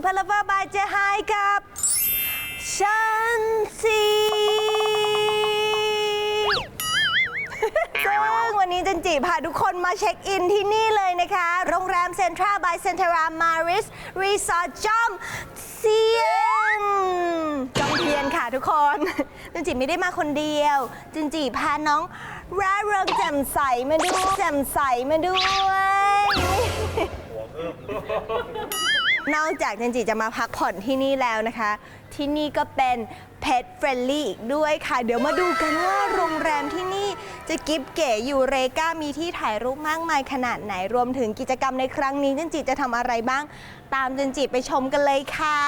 สู่พลเวอร์บายเจไฮกับชันซีซึ่งวันนี้จันจีพาทุกคนมาเช็คอินที่นี่เลยนะคะ โรงแรมเซ็นทรัลบายเซ็นทรามาริส รีสอร์ทจอมเซียนจอมเทียนค่ะทุกคน จันจีไม่ได้มาคนเดียว จันจีพาน้องร่าเริงแจ่มใสมาด้วยแจ่มใสมาด้วย นอกจากจันจิจะมาพักผ่อนที่นี่แล้วนะคะ ที่นี่ก็เป็น Pet Friendly อีกด้วยค่ะ เดี๋ยวมาดูกันว่าโรงแรมที่นี่จะกิฟเก๋อยู่เรกามีที่ถ่ายรูปมากมายขนาดไหนรวมถึงกิจกรรมในครั้งนี้จันจิจะทำอะไรบ้าง ตามจันจิไปชมกันเลยค่ะ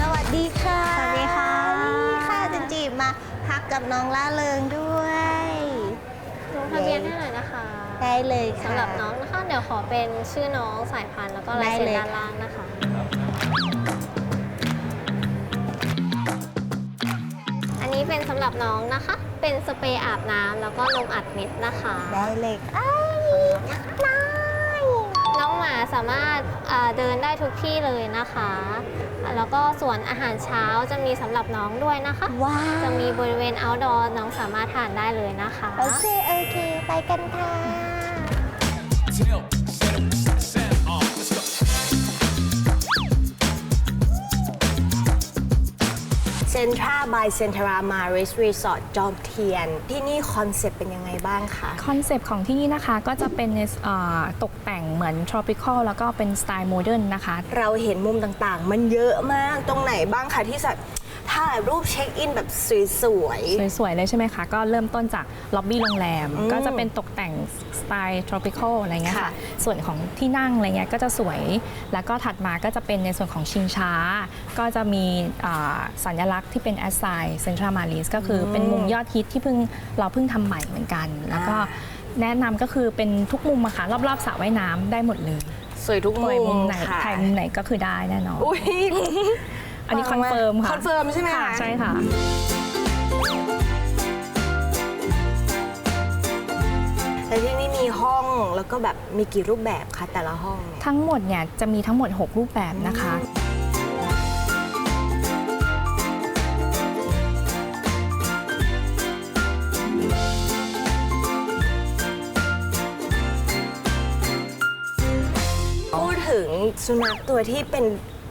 สวัสดีค่ะ สวัสดีค่ะ นี่ค่ะจันจิมาพักกับน้องล่าเริงด้วยลงทะเบียนให้หน่อยนะคะ ได้เลยค่ะสำหรับน้องนะคะ เดี๋ยวขอเป็นชื่อน้องสายพันธุ์แล้วก็ลายเซ็นได้เลยด้านล่างนะคะ อันนี้เป็นสำหรับน้องนะคะ เป็นสเปรย์อาบน้ำแล้วก็นมอัดเม็ดนะคะได้เลยค่ะได้น้องหมาสามารถเอ่อเดินได้ทุกที่เลยนะคะ แล้วก็ส่วนอาหารเช้าจะมีสำหรับน้องด้วยนะคะ ว้าวจะมีบริเวณ outdoor น้องสามารถทานได้เลยนะคะ โอเค โอเค ไปกันค่ะ Tell, ซ็นทรัลบายเซ็นทรามาริสรีสอร์ทจอมเทียน ที่นี่คอนเซ็ปต์เป็นยังไงบ้างคะ คอนเซปต์ของที่นี่นะคะก็จะเป็นในเอ่อตกแต่งเหมือน tropical แล้วก็เป็นสไตล์โมเดิร์นนะคะ เราเห็นมุมต่างๆ มันเยอะมากตรงไหนบ้างคะที่จะ ถ่ายรูปเช็คอินแบบสวยสวยๆเลยใช่ไหมคะ ก็เริ่มต้นจากล็อบบี้โรงแรมอืมก็จะเป็นตกแต่งสไตล์ tropical อะไรเงี้ยค่ะค่ะ ส่วนของที่นั่งอะไรเงี้ยก็จะสวย แล้วก็ถัดมาก็จะเป็นในส่วนของชิงช้า ก็จะมีอ่าสัญลักษณ์ที่เป็นแอสไซเซ็นทรัลมาริสก็คือเป็นมุมยอดฮิตที่เพิ่งเราเพิ่งทำใหม่เหมือนกัน แล้วก็แนะนำก็คือเป็นทุกมุมอะค่ะรอบๆสระว่ายน้ำได้หมดเลยๆ สวยทุกสวยมุมุมมไหนค่ะถ่ายมุมไหนก็คือได้แน่นอน อุ้ย อันนี้คอนเฟิร์มค่ะคอนเฟิร์มใช่ไหมค่ะคะใช่ค่ะ แต่ที่นี่มีห้องแล้วก็แบบมีกี่รูปแบบคะแต่ละห้องเนี่ยทั้งหมดเนี่ยจะมีทั้งหมด 6 รูปแบบนะคะ พูดถึงสุนัขตัวที่เป็น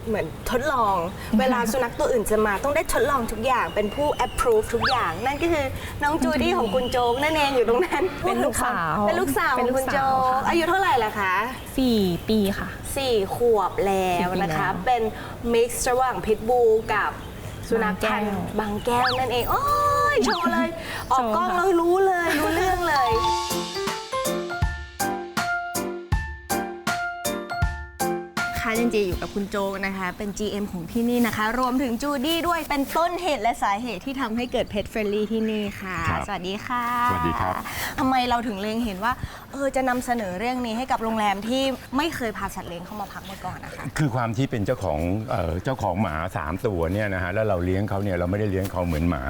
เหมือนทดลอง เวลาสุนัขตัวอื่นจะมาต้องได้ทดลองทุกอย่างเป็นผู้ approve ทุกอย่าง นั่นก็คือน้องจูดี้ของคุณโจ๊กนั่นเองอยู่ตรงนั้นเป็นลูกสาวเป็นลูกสาวขเป็อนงลูกคุณโจ๊สาวกค่ะอายุเท่าไหร่ล่ะคะ 4 ปีค่ะสี่ขวบแล้วนะคะสี่ปีแล้วเป็นมิกซ์ระหว่างพิทบูลกับสุนัขพันธุ์บางแก้วนั่นเอง โอ้ยโชว์เลย ออกกล้องแล้วรู้เลยรู้เรื่องเลย ค่ะจริงๆอยู่กับคุณโจกนะคะ เป็น GM ของที่นี่นะคะ รวมถึงจูดี้ด้วยเป็นต้นเหตุและสาเหตุที่ทำให้เกิดเพ t เฟรนลี่ที่นี่ค่ะ ครับสวัสดีค่ะสวัสดีครับ ทำไมเราถึงเล็งเห็นว่าเออจะนำเสนอเรื่องนี้ให้กับโรงแรมที่ไม่เคยพาสัตว์เลี้ยงเข้ามาพักมาก่อนนะคะ คือความที่เป็นเจ้าของเอ่อเจ้าของหมา3ตัวเนี่ยนะฮะแล้วเราเลี้ยงเขาเนี่ยเราไม่ได้เลี้ยงเขาเหมือนหมา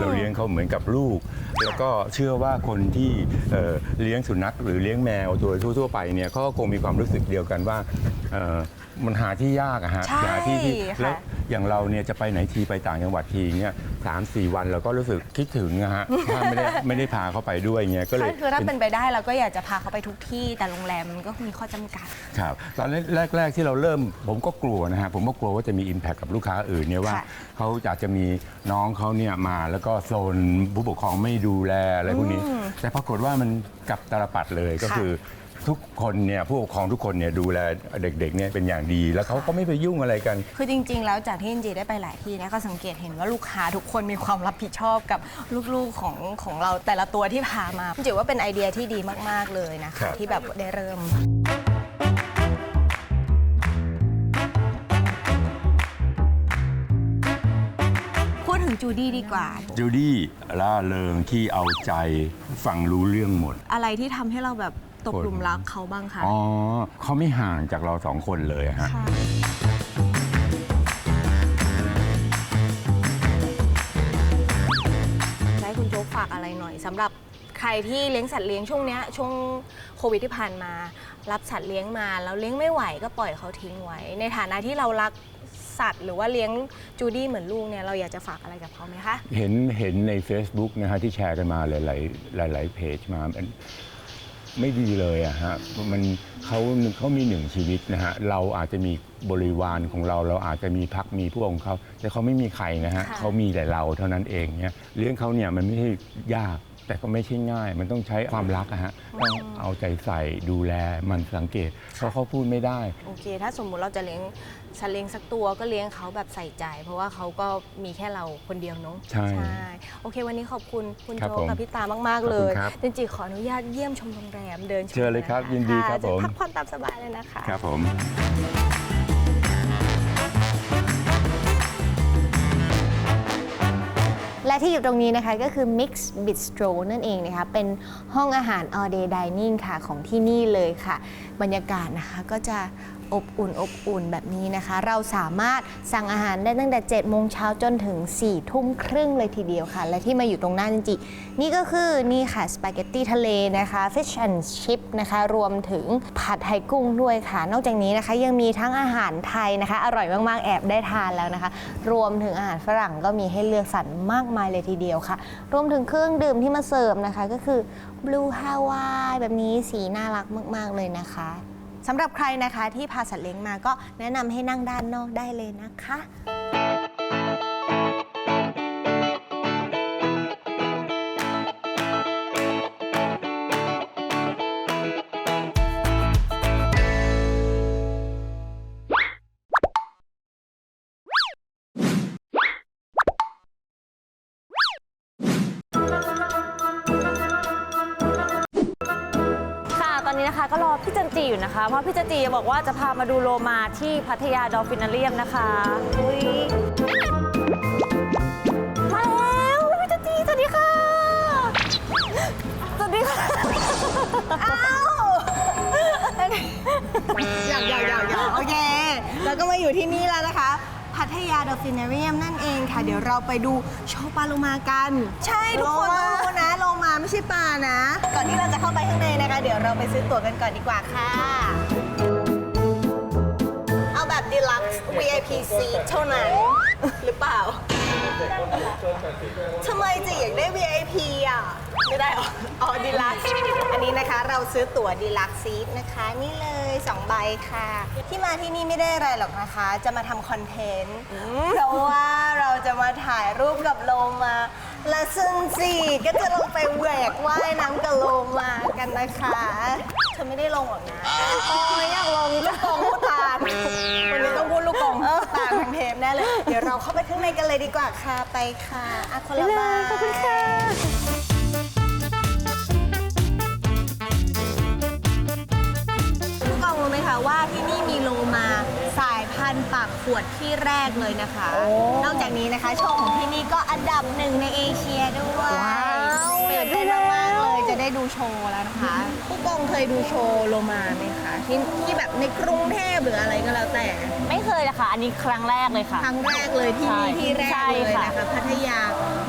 เราเลี้ยงเขาเหมือนกับลูก แล้วก็เชื่อว่าคนที่เอ่อเลี้ยงสุนัขหรือเลี้ยงแมวโดยทั่วๆไปเนี่ยเขาก็คงมีความรู้สึกเดียวกันว่าเอ่อ มันหาที่ยากอะฮะใช่หาที่ที่ค่ะ แล้วอย่างเราเนี่ยจะไปไหนทีไปต่างจังหวัดทีเนี่ยสามสี่วันเราก็รู้สึกคิดถึงนะฮะ ถ้าไม่ได้ไม่ได้พาเขาไปด้วยเงี้ยก็เลยถ้าคือถ้าเป็นไปได้เราก็อยากจะพาเขาไปทุกที่แต่โรงแรมมันก็มีข้อจำกัด ครับตอนแรก ๆ ที่เราเริ่มผมก็กลัวนะฮะผมก็กลัวว่าจะมี Impact กับลูกค้าอื่นเนี่ยว่าค่ะ เขาอยากจะมีน้องเขาเนี่ยมาแล้วก็โซนผู้ปกครองไม่ดูแลอะไรพวกนี้ แต่ปรากฏว่ามันกลับตาลปัดเลยก็ค่ะคือ ทุกคนเนี่ยผู้ปกครองทุกคนเนี่ยดูแลเด็กๆเนี่ยเป็นอย่างดี แล้วเขาก็ไม่ไปยุ่งอะไรกัน คือจริง ๆ แล้วจากที่เอ็นจีได้ไปหลายที่นะก็สังเกตเห็นว่าลูกค้าทุกคนมีความรับผิดชอบกับลูกๆของของเราแต่ละตัวที่พามาจริงๆว่าเป็นไอเดียที่ดีมากๆเลยนะครัคะบที่แบบได้เริ่ม พูดถึงจูดี้ดีกว่า จูดี้ล่าเริงที่เอาใจฟังรู้เรื่องหมด อะไรที่ทำให้เราแบบ ตกหลุมรักเขาบ้างคะ อ๋อเขาไม่ห่างจากเราสองคนเลยอะฮะ ค่ะ ให้คุณโจ๊กฝากอะไรหน่อยสำหรับใครรที่เลี้ยงสัตว์เลี้ยงช่วงเนี้ยช่วงโควิดที่ผ่านมา รับสัตว์เลี้ยงมาแล้วเลี้ยงไม่ไหวก็ปล่อยเขาทิ้งไว้ ในฐานะที่เรารักสัตว์ หรือว่าเลี้ยงจูดี้เหมือนลูกเนี่ยเราอยากจะฝากอะไรกับเขาไหมคะ เห็นเห็นใน Facebook นะฮะที่แชร์กันมาหลาย ๆ หลาย ๆ เพจมามัน ไม่ดีเลยอะฮะมันเขาเขามีหนึ่งชีวิตนะฮะเราอาจจะมีบริวารของเราเราอาจจะมีพักมีพวกของเขาแต่เขาไม่มีใครนะฮะค่ะเขามีแต่เราเท่านั้นเองเนี่ยเลี้ยงเขาเนี่ยมันไม่ใช่ยาก แต่ก็ไม่ใช่ง่าย มันต้องใช้ความรักอะฮะต้องเอาใจใส่ดูแลมันสังเกต เพราะเขาพูดไม่ได้ โอเค ถ้าสมมุติเราจะเลี้ยงสัตว์เลี้ยงสักตัวก็เลี้ยงเขาแบบใส่ใจ เพราะว่าเขาก็มีแค่เราคนเดียวเนาะใช่โอเค วันนี้ขอบคุณคุณครับโจผมกับพี่ตามาก ๆ เลยขอบคุณครับ จริงๆขออนุญาตเยี่ยมชมโรงแรมเดินชมเชิญเลยครับนะะยินดีครับะผมพักผ่อนตามสบายเลยนะคะ ครับผม และที่อยู่ตรงนี้นะคะก็คือ Mix Bistro นั่นเองนะคะเป็นห้องอาหาร all day dining ค่ะของที่นี่เลยค่ะ บรรยากาศนะคะก็จะ อบอุ่นอบอุ่นแบบนี้นะคะ เราสามารถสั่งอาหารได้ตั้งแต่7โมงเช้าจนถึง4ทุ่มครึ่งเลยทีเดียวค่ะ และที่มาอยู่ตรงหน้าจริงๆนี่ก็คือนี่ค่ะสปาเกตตี้ทะเลนะคะ Fish and Chip นะคะรวมถึงผัดไทยกุ้งด้วยค่ะ นอกจากนี้นะคะยังมีทั้งอาหารไทยนะคะ อร่อยมากๆแอบได้ทานแล้วนะคะ รวมถึงอาหารฝรั่งก็มีให้เลือกสรรมากมายเลยทีเดียวค่ะ รวมถึงเครื่องดื่มที่มาเสิร์ฟนะคะก็คือ Blue Hawaii แบบนี้สีน่ารักมาก ๆ เลยนะคะ สำหรับใครนะคะที่พาสัตว์เลี้ยงมาก็แนะนำให้นั่งด้านนอกได้เลยนะคะ นนี้นะคะ ก็รอพี่จันจีอยู่นะคะ เพราะพี่จันจีบอกว่าจะพามาดูโลมาที่พัทยาดอลฟินาเรียมนะคะอุ้ยมาแล้วพี่จันจีสวัสดีค่ะ สวัสดีค่ะอ้าวอยากอยากอยากอยากโอเคแล้วก็มาอยู่ที่นี่แล้วนะคะ พัทยาดอฟฟินเรียมนั่นเองค่ะ เดี๋ยวเราไปดูโชว์ปลาโลมากัน ใช่ทุกคนต้องรู้นะโลมา ไม่ใช่ปลานะ ก่อนที่เราจะเข้าไปข้างในนะคะ เดี๋ยวเราไปซื้อตั๋วกันก่อนดีกว่าค่ะ เอาแบบ deluxe VIP seat เท่านั้น หรือเปล่าทำไมจะอยากได้ VIP อะ ไม่ได้หรออ๋อดีลักซ์ อันนี้นะคะเราซื้อตั๋วดีลักซ์ซีทนะคะ นี่เลย2ใบค่ะ ที่มาที่นี่ไม่ได้อะไรหรอกนะคะ จะมาทำคอนเทนต์ เพราะว่าเราจะมาถ่ายรูปกับโลมาและซึ่งจีก็จะลงไปแหวกว่ายน้ำกับโลมากันนะคะ เธอไม่ได้ลงหรอกนะโอ้ยอยากลงลูกกองพูดตามวันนี้ต้องพูดลูกกองพูดตามทั้งเทปแน่เลย เดี๋ยวเราเข้าไปข้างในกันเลยดีกว่าค่ะ ไปค่ะอะคนละใบขอบคุณค่ะผู้กองรู้ไหมคะว่าที่นี่มีโล ขวดที่แรกเลยนะคะ นอกจากนี้นะคะ โชว์ของที่นี่ก็อันดับหนึ่งในเอเชียด้วยตื่นเต้นมากๆเลยจะได้ดูโชว์แล้วนะคะ ผู้กองเคยดูโชว์โลมาไหมคะที่ที่แบบในกรุงเทพหรืออะไรก็แล้วแต่ ไม่เคยนะคะอันนี้ครั้งแรกเลยค่ะ ครั้งแรกเลยที่นี่ใช่ที่แรกใช่เลยค่ะนะคะพัทยา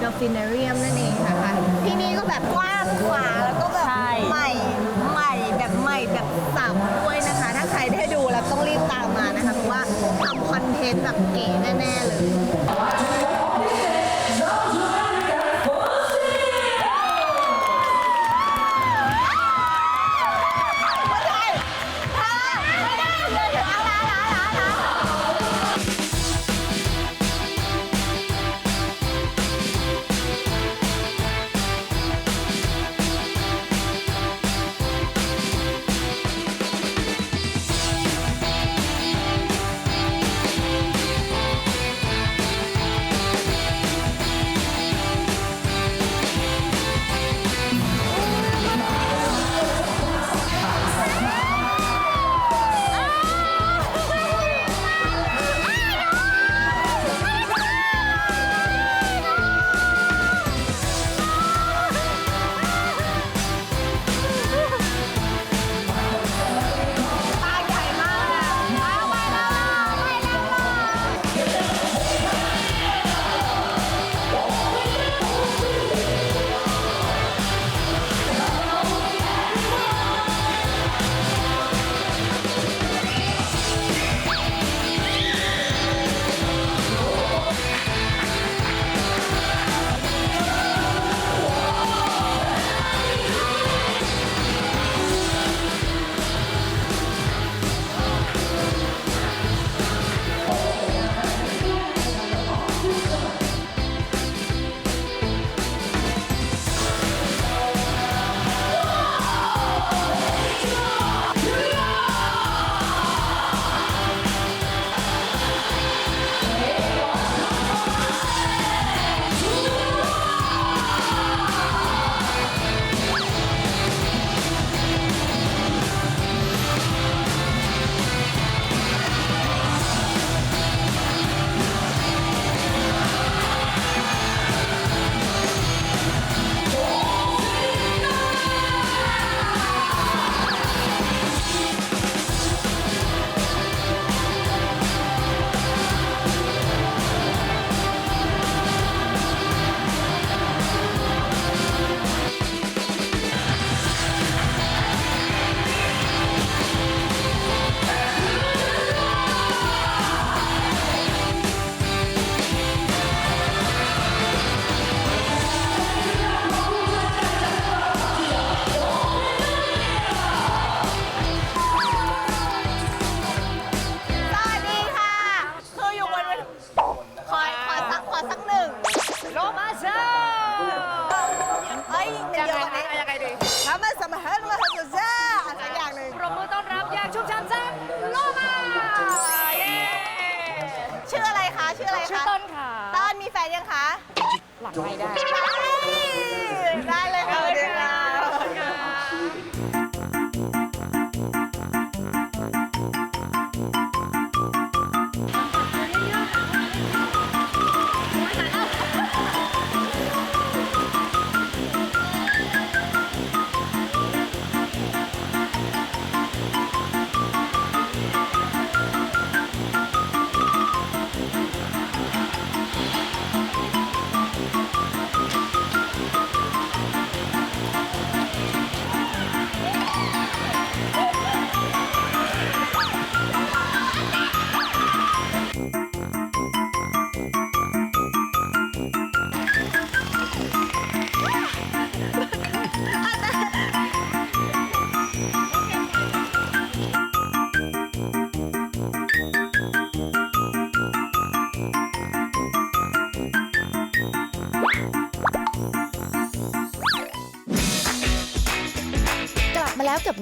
ดอฟฟินเรียมนั่นเองนะคะที่นี่ก็แบบกว้างขวางแล้วก็แบบใช่ใหม่ใหม่แบบใหม่แบบสับด้วยนะคะถ้าใค รได้ดูแล้วต้องรีบตามมานะคะเพราะว่าทำคอนเทนต์แบบเก๋แน่ ๆ เลย หลังไม่ได้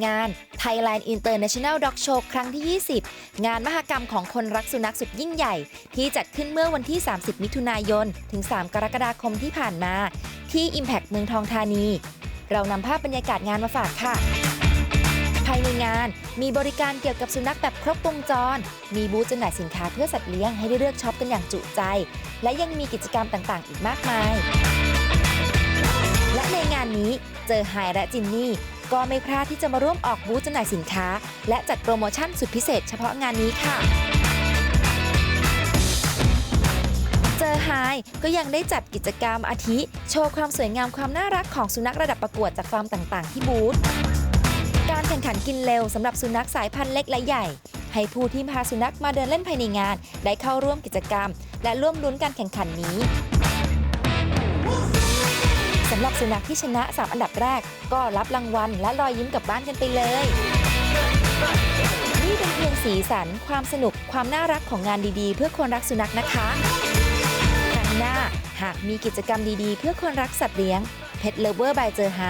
งาน Thailand International Dog Show ครั้งที่ 20 งานมหกรรมของคนรักสุนัขสุดยิ่งใหญ่ ที่จัดขึ้นเมื่อวันที่ 30 มิถุนายน ถึง 3 กรกฎาคมที่ผ่านมา ที่ Impact เมืองทองธานี เรานำภาพบรรยากาศงานมาฝากค่ะ ภายในงานมีบริการเกี่ยวกับสุนัขแบบครบวงจร มีบูธจำหน่ายสินค้าเพื่อสัตว์เลี้ยงให้ได้เลือกช็อปกันอย่างจุใจ และยังมีกิจกรรมต่างๆ อีกมากมายและในงานนี้เจอไฮและจินนี่ ก็ไม่พลาดที่จะมาร่วมออกบูธจำหน่ายสินค้า และจัดโปรโมชั่นสุดพิเศษเฉพาะงานนี้ค่ะเจอไฮก็ยังได้จัดกิจกรรมอาทิ โชว์ความสวยงามความน่ารักของสุนัขระดับประกวดจากฟาร์มต่างๆ ที่บูธการแข่งขันกินเร็วสำหรับสุนัขสายพันธุ์เล็กและใหญ่ ให้ผู้ที่พาสุนัขมาเดินเล่นภายในงาน ได้เข้าร่วมกิจกรรม และร่วมลุ้นการแข่งขันนี้ำหรับสุนัขที่ชนะ 3 อันดับแรก ก็รับรางวัลและรอยยิ้มกลับบ้านกันไปเลย นี่เป็นเพียงสีสัน ความสนุกความน่ารักของงานดีๆ เพื่อคนรักสุนัขนะคะครั้งหน้าหากมีกิจกรรมดีๆ เพื่อคนรักสัตว์เลี้ยง Pet Lover by เจอไฮ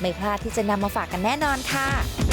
ไม่พลาดที่จะนำมาฝากกันแน่นอนค่ะ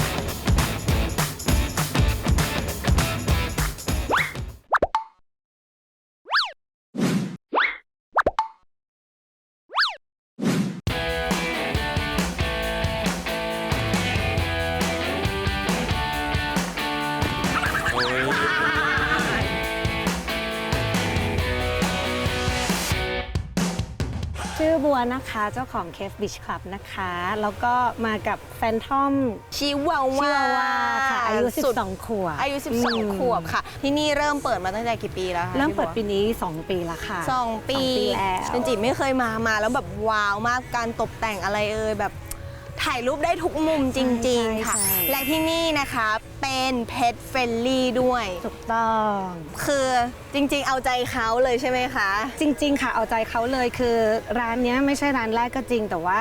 นะคะเจ้าของเคฟบิชคลับนะคะ แล้วก็มากับแฟนทอมชิวาชิวาวาวาค่ะอายุ สุด12 ขวบอายุม12 ขวบค่ะ ที่นี่เริ่มเปิดมาตั้งแต่กี่ปีแล้วคะเริ่มเปิดพี่ปีนี้ 2 ปีแล้วค่ะบัวสองปีสองปีแล้วจริงๆไม่เคยมามาแล้วแบบว้าวมากการตกแต่งอะไรเอ่ยแบบ ถ่ายรูปได้ทุกมุมจริง ๆ ค่ะ ใช่และที่นี่นะคะเป็นเพ t เฟ r นลี่ด้วย ถูกต้อง คือจริงๆ เอาใจเขาเลยใช่ไหมคะ จริง ๆ ค่ะเอาใจเขาเลยคือร้านเนี้ยไม่ใช่ร้านแรกก็จริง แต่ว่า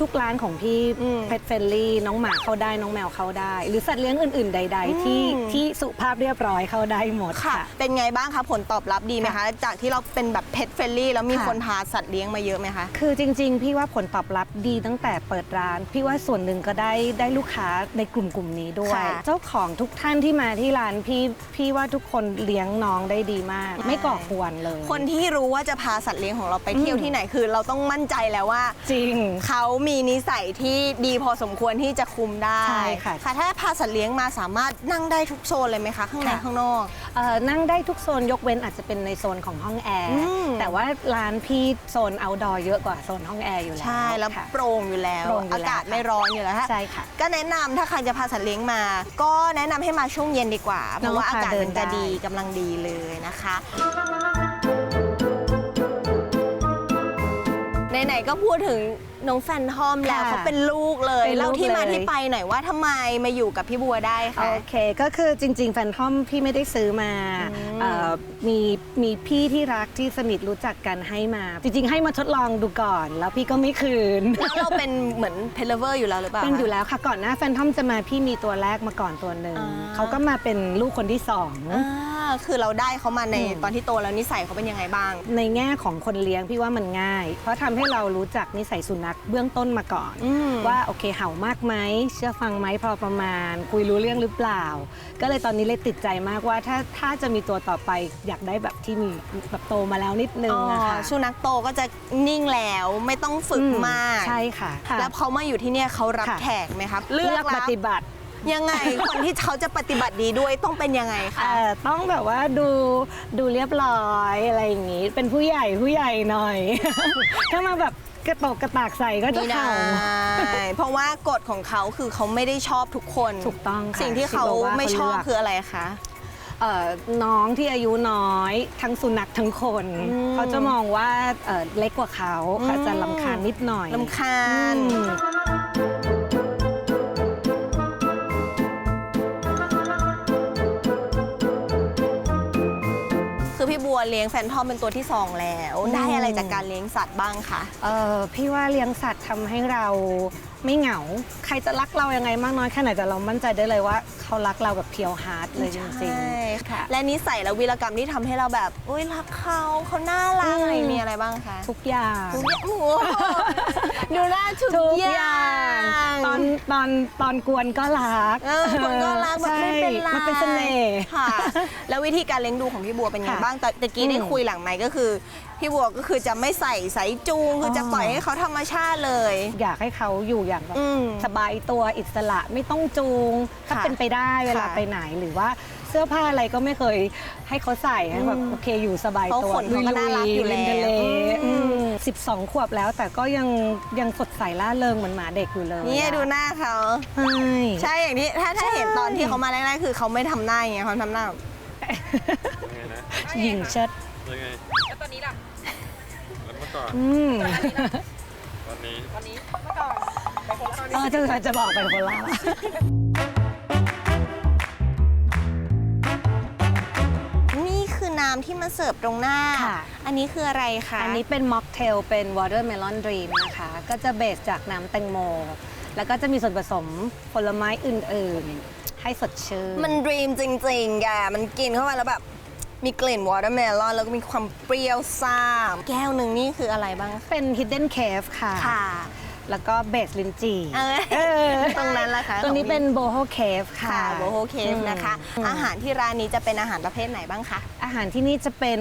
ทุกๆ ร้านของพี่อืมเพ t เฟลลี่น้องหมาเข้าได้น้องแมวเข้าได้ หรือสัตว์เลี้ยงอื่น ๆ ใด ๆ ที่อืม ที่สุภาพเรียบร้อยเข้าได้หมดค่ะค่ะเป็นไงบ้างคะ ผลตอบรับดีไหมคะ จากที่เราเป็นแบบเพ t เฟ r นลี่แล้วมีค่ะคนพาสัตว์เลี้ยงมาเยอะไหมคะ คือจริง ๆ พี่ว่าผลตอบรับดีตั้งแต่เปิดร้านพี่ว่าส่วนหนึ่งก็ได้ได้ลูกค้าในกลุ่มกลุ่มนี้ด้วย ค่ะเจ้าของทุกท่านที่มาที่ร้านพี่พี่ว่าทุกคนเลี้ยงน้องได้ดีมากไม่ก่อควรเลย คนที่รู้ว่าจะพาสัตว์เลี้ยงของเราไปเที่ยวอืม ที่ไหนคือ เราต้องมั่นใจแล้วว่า จริง เขามีนิสัยที่ดีพอสมควรที่จะคุมได้ใช่ค่ะ ถ้าพาสัตว์เลี้ยงมาสามารถนั่งได้ทุกโซนเลยไหมคะ ข้างในค่ะข้างนอก เอ่อนั่งได้ทุกโซนยกเว้นอาจจะเป็นในโซนของห้องแอร์อืมแต่ว่าร้านพี่โซน outdoor เยอะกว่าโซนห้องแอร์อยู่แล้วใช่แล้วค่ะ โปร่งอยู่แล้ว โปร่งอยู่อาแล้วกาศไม่ร้อนอยู่แล้วฮะใช่ค่ะ ก็แนะนำถ้าใครจะพาสัตว์เลี้ยงมา ก็แนะนำให้มาช่วงเย็นดีกว่า เพราะว่าน้องพาอากาศเดิมันนจะได้ ดีกำลังดีเลยนะคะ ไหนๆก็พูดถึง น้องแฟนทอมแล้วค่ะเขาเป็นลูกเลยเป็นลูกเล่าที่มาเลย ที่ไปหน่อยว่าทำไมมาอยู่กับพี่บัวได้คะ โอเค ก็คือจริง ๆ แฟนทอมพี่ไม่ได้ซื้อมาเอ่อมีมีพี่ที่รักที่สนิทรู้จักกันให้มา จริง ๆ ให้มาทดลองดูก่อน แล้วพี่ก็ไม่คืน แล้วเราเป็นเหมือนเพลเวอร์อยู่แล้วหรือเปล่าเป็นอยู่คะ แล้วค่ะ ก่อนหน้าแฟนทอมจะมาพี่มีตัวแรกมาก่อนตัวหนึ่งอ่า เขาก็มาเป็นลูกคนที่สอง อ่าคือเราได้เขามาในอืม ตอนที่โตแล้วนิสัยเขาเป็นยังไงบ้าง ในแง่ของคนเลี้ยงพี่ว่ามันง่าย เพราะทำให้เรารู้จักนิสัยสุนัขเบื้องต้นมาก่อนอืมว่าโอเคเห่ามากไหมเชื่อฟังไหมพอประมาณ คุยรู้เรื่องหรือเปล่า ก็เลยตอนนี้เลยติดใจมากว่าถ้าถ้าจะมีตัวต่อไปอยากได้แบบที่มีแบบโตมาแล้วนิดนึงอะค่ะสุนัขโตก็จะนิ่งแล้วไม่ต้องฝึกอืมากใช่ค่ะ แล้วเขามาอยู่ที่เนี่ยเขารับค่ะแขกไหมครับเลือกปรับฏิบัติยังไงคนที่เขาจะปฏิบัติดีด้วยต้องเป็นยังไงคะเอ่อต้องแบบว่าดูดูเรียบร้อยอะไรอย่างงี้ เป็นผู้ใหญ่ผู้ใหญ่หน่อยถ้ามาแบบ กระโตกกระตากใส่ก็จะไม่ได้เห่า เพราะว่ากฎของเขาคือเขาไม่ได้ชอบทุกคนถูกต้องค่ะสิ่งที่เขาที่บอกว่าไม่ชอบเขาเลือก คืออะไรคะ เอ่อน้องที่อายุน้อยทั้งสุนัขทั้งคน อืม เขาจะมองว่าเอ่อเล็กกว่าเขาเขาจะลำคาญนิดหน่อย ลำคาญ อืม ตัวเลี้ยงแฟนทอมเป็นตัวที่สองแล้ว ได้อะไรจากการเลี้ยงสัตว์บ้างคะ เออพี่ว่าเลี้ยงสัตว์ทำให้เรา ไม่เหงา ใครจะรักเรายังไงมากน้อยแค่ไหนแต่เรามั่นใจได้เลยว่า เขารักเราแบบเพียวฮาร์ดเลยจริงใช่ๆค่ะ และนิสัยและวีรกรรมที่ทำให้เราแบบอุ้ยรักเขาเขาน่ารักอืมอะไรมีอะไรบ้างคะทุกอย่าง ทุกอย่างโอ้โหดูหน้าทุกทุกออย่างย่างตอนตอนตอนกวนก็รักเออคนก็รักแบบไม่เป็นไรใช่มันเป็นเสน่ห์ ค่ะ แล้ววิธีการเลี้ยงดูของพี่บัวเป็นยังไงค่ะบ้างแต่ตะกี้ได้อืม คุยหลังไมค์ก็คือพี่บัวก็คือจะไม่ใส่สายจูงคือออจะปล่อยให้เขาธรรมชาติเลย อยากให้เขาอยู่อย่างแบบอืมสบายตัวอิสระไม่ต้องจูงถ้าค่ะเป็นไปได้เวลาค่ะไปไหนหรือว่าเสื้อผ้าอะไรก็ไม่เคยให้เขาใส่ให้แบบอืมโอเคอยู่สบายเพราะตัวขนเขาก็น่ารักอยู่เล่นแล้วทะเลอืม สิบสองขวบแล้วแต่ก็ยังยังสดใสล่าเริงเหมือนหมาเด็กอยู่เลยนี่อะดูหน้าเขา ใช่ ใช่อย่างที่ถ้าถ้าเห็นตอนที่เขามาแรกๆคือเขาไม่ทำหน้าอย่างเงี้ยเขาทำหน้าแบบหญิงเชิดยังไงแล้วต อนนี้ล่ะแล้วเมื่อก่อนอืมวันนี้เออจะจะบอกไปคนละนี่คือน้ำที่มาเสิร์ฟตรงหน้า ค่ะ อันนี้คืออะไรคะอันนี้เป็นม็อกเทลเป็น watermelon dream นะคะ ก็จะเบสจากน้ำแตงโม แล้วก็จะมีส่วนผสมผลไม้อื่น ๆ ให้สดชื่น มันดรีมจริงๆแกมันกินเข้าไปแล้วแบบ มีกลิ่นวอเตอร์เมลอนแล้วก็มีความเปรี้ยวซ่าแก้วหนึ่งนี่คืออะไรบ้างคะเป็น hidden cave ค่ะ ค่ะ แล้วก็เบสลินจีเออ เออตรงนั้นล่ะคะตรงนี้เป็น boho cave ค่ะค่ะโบโฮเคฟนะคะ อืมอาหารที่ร้านนี้จะเป็นอาหารประเภทไหนบ้างคะ อาหารที่นี่จะเป็น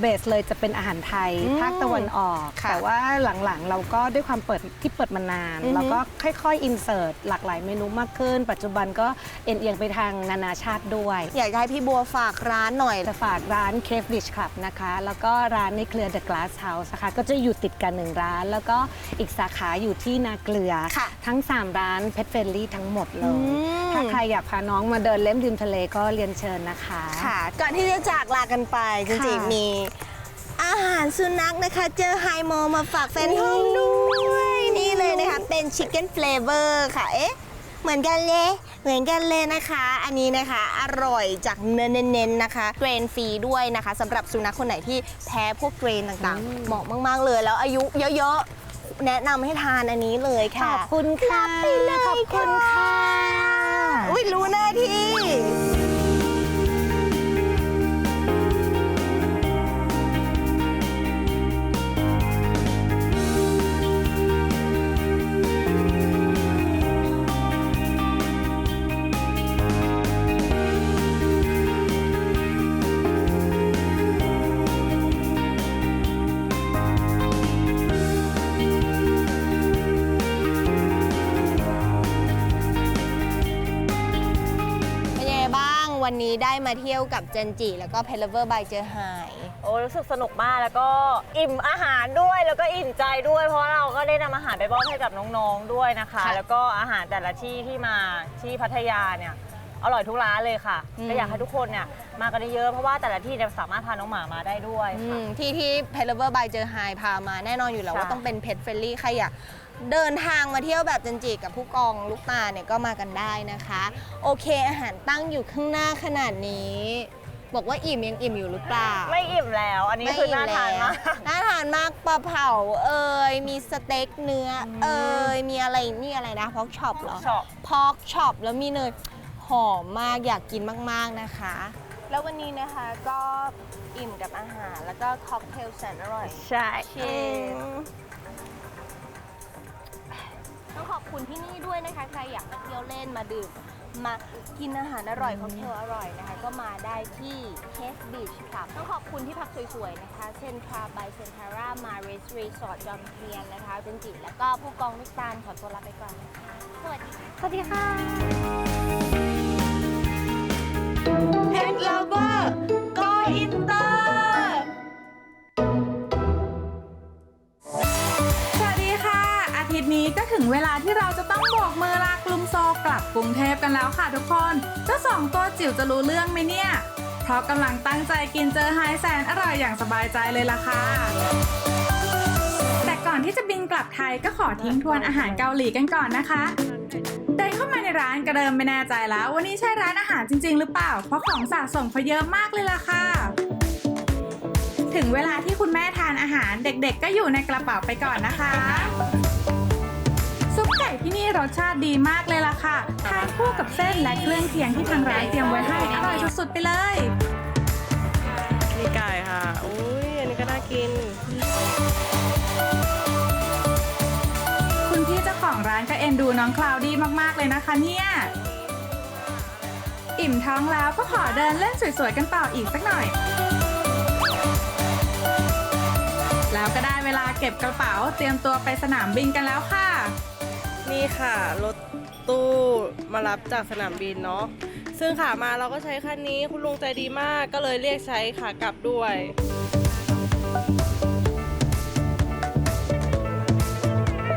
เบสเลยจะเป็นอาหารไทยอืมภาคตะวันออก ค่ะแต่ว่าหลังๆ เราก็ด้วยความเปิดที่เปิดมานาน อือฮึ เราก็ค่อยๆอินเสิร์ตหลากหลายเมนูมากขึ้น ปัจจุบันก็เอ็นเอียงไปทางนานาชาติด้วย อยากจะให้พี่บัวฝากร้านหน่อย จะฝากร้าน Cave Beach Club นะคะ แล้วก็ร้านในเครือ The Glass House นะคะ ก็จะอยู่ติดกันหนึ่งร้าน แล้วก็อีกสาขาอยู่ที่นาเกลือ ค่ะทั้ง 3 ร้านเพชรเฟรนลี่ทั้งหมดเลอืย ม ถ้าใครอยากพาน้องมาเดินเล่มริมทะเลก็เรียนเชิญนะคะ ค่ะ ก่อนที่จะจากลากันไปจริงค่ะๆมี อาหารสุนัขนะคะ เจอไฮโมมาฝากแฟนห้องด้วย นี่เลยนะคะ เป็นชิคเก้นเฟลเวอร์ค่ะ เอ๊ะ เหมือนกันเลย เหมือนกันเลยนะคะ อันนี้นะคะ อร่อยจากเนื้อเน้นๆนะคะเกรนฟรีด้วยนะคะสำหรับสุนัขคนไหนที่แพ้พวกเกรนต่างๆ เหมาะมากๆเลย แล้วอายุเยอะๆ แนะนำให้ทานอันนี้เลยขค่ะอบคุณค่ะ รับไปเลยขอบคุณค่ะ อุ้ยรู้หน้าที่ วันนี้ได้มาเที่ยวกับเจนจิแล้วก็เพลเวอร์บายเจอไฮโอ้รู้สึกสนุกมากแล้วก็อิ่มอาหารด้วยแล้วก็อิ่มใจด้วย เพราะว่าเราก็ได้นำอาหารไปมอบให้กับน้องๆด้วยนะคะค่ะแล้วก็อาหารแต่ละที่ที่มาที่พัทยาเนี่ยอร่อยทุกร้านเลยค่ะอืมก็อยากให้ทุกคนเนี่ยมากันเยอะๆเพราะว่าแต่ละที่เนี่ยสามารถพาน้องหมามาได้ด้วยอืค่ะมที่ที่เพลเวอร์บายเจอไฮพามาแน่นอนอยู่แล้วค่ะว่าต้องเป็นเพ t เฟรนลี่ใครอยาก เดินทางมาเที่ยวแบบเจนจิกับผู้กองลูกตาเนี่ยก็มากันได้นะคะ โอเคอาหารตั้งอยู่ข้างหน้าขนาดนี้ บอกว่าอิ่มยังอิ่มอยู่หรือเปล่า ไม่อิ่มแล้ว อันนี้คือน่าทานมาก น่าทานมากปลาเผาเอ่ยมีสเต็กเนื้ออเอ่ยมีอะไรนี่อะไรนะพอกช็อปเหรอ Pork chop พอกช็อปแล้วมีเนยหอมมากอยากกินมากๆนะคะ แล้ววันนี้นะคะก็อิ่มกับอาหารแล้วก็ค็อกเทลแสนอร่อย ใช่ ต้องขอบคุณที่นี่ด้วยนะคะ ใครอยากมาเที่ยวเล่นมาดื่ม มากินอาหารอร่อยคอกเทลอร่อยนะคะ ก็มาได้ที่เคสบีชคลับต้องขอบคุณที่พักสวยๆนะคะเซนทราบายเซนทาร่ามาเรสรีสอร์ทจอมเทียนนะคะเจนจิแล้วก็ผู้กองลูกตาลขอตัวลาไปก่อนนะคะสวัสดีค่ะสวัสดีค่ะเพชรลาเวอร์ก็อินเตอร์ งเวลาที่เราจะต้องโบกมือลากลุงโซกลับกรุงเทพกันแล้วค่ะทุกคนเจ้าสองตัวจิ๋วจะรู้เรื่องไหมเนี่ย เพราะกำลังตั้งใจกินเจอไฮแสนอร่อยอย่างสบายใจเลยล่ะค่ะ แต่ก่อนที่จะบินกลับไทยก็ขอทิ้งทวนอาหารเกาหลีกันก่อนนะคะเดินเข้ามาในร้านก็เริ่มไม่แน่ใจแล้วว่านี่ใช่ร้านอาหารจริง ๆ หรือเปล่า เพราะของสะสมเขาเยอะมากเลยล่ะค่ะ ถึงเวลาที่คุณแม่ทานอาหารเด็กๆ ก็อยู่ในกระเป๋าไปก่อนนะคะ ที่นี่รสชาติดีมากเลยล่ะค่ะ ทานคู่กับเส้นและเครื่องเคียงที่ทางร้านเตรียมไว้ให้อร่อยสุดๆไปเลยมีไก่ค่ะ อุ้ยอันนี้ก็น่ากิน คุณพี่เจ้าของร้านก็เอ็นดูน้องคลาวดี้มากๆเลยนะคะเนี่ย อิ่มท้องแล้วก็ขอเดินเล่นสวยๆกันต่ออีกสักหน่อย แล้วก็ได้เวลาเก็บกระเป๋าเตรียมตัวไปสนามบินกันแล้วค่ะ นี่ค่ะรถตู้มารับจากสนามบินเนาะซึ่งขามาเราก็ใช้คันนี้คุณลุงใจดีมากก็เลยเรียกใช้ขากลับด้วย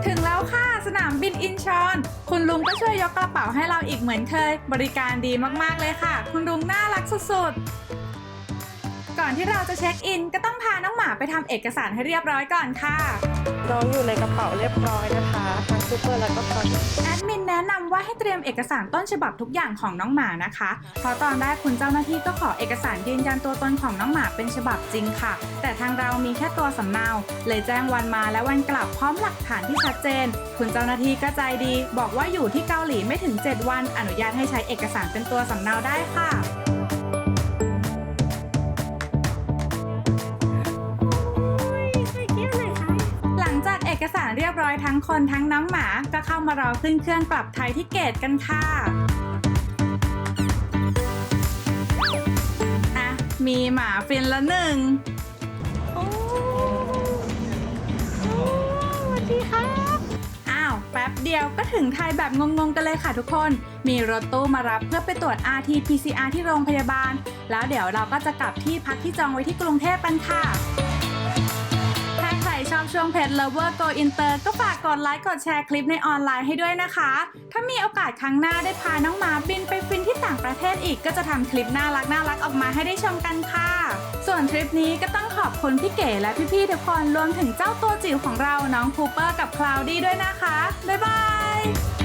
ถึงแล้วค่ะสนามบินอินชอน คุณลุงก็ช่วยยกกระเป๋าให้เราอีกเหมือนเคย บริการดีมากๆเลยค่ะ คุณลุงน่ารักสุดๆ ก่อนที่เราจะเช็คอิน ก็ต้องพาน้องหมาไปทำเอกสารให้เรียบร้อยก่อนค่ะ น้องอยู่ในกระเป๋าเรียบร้อยนะคะทั้งซูเปอร์แล้วก็คอนแอดมินแนะนำว่าให้เตรียมเอกสารต้นฉบับทุกอย่างของน้องหมานะคะ เพราะตอนแรกคุณเจ้าหน้าที่ก็ขอเอกสารยืนยันตัวตนของน้องหมาเป็นฉบับจริงค่ะ แต่ทางเรามีแค่ตัวสำเนา เลยแจ้งวันมาและวันกลับพร้อมหลักฐานที่ชัดเจน คุณเจ้าหน้าที่ก็ใจดี บอกว่าอยู่ที่เกาหลีไม่ถึง 7 วัน อนุญาตให้ใช้เอกสารเป็นตัวสำเนาได้ค่ะ ทั้งคนทั้งน้องหมาก็เข้ามารอขึ้นเครื่องกลับไทยที่เกตกันค่ะอะ มีหมาฟินละหนึ่งอ้าว แป๊บเดียวก็ถึงไทยแบบงงๆกันเลยค่ะทุกคน มีรถตู้มารับเพื่อไปตรวจ RT-PCR ที่โรงพยาบาล แล้วเดี๋ยวเราก็จะกลับที่พักที่จองไว้ที่กรุงเทพกันค่ะถ้า ใครชอบช่วงเพจ Lover Go Inter ก็ฝากกดไลค์กดแชร์คลิปในออนไลน์ให้ด้วยนะคะ ถ้ามีโอกาสครั้งหน้าได้พาน้องหมาบินไปฟินที่ต่างประเทศอีกก็จะทำคลิปน่ารักน่ารักออกมาให้ได้ชมกันค่ะ ส่วนทริปนี้ก็ต้องขอบคุณพี่เก๋และพี่ๆทุกคนรวมถึงเจ้าตัวจิ๋วของเราน้องคูเปอร์กับคลาวดี้ด้วยนะคะ บ๊ายบาย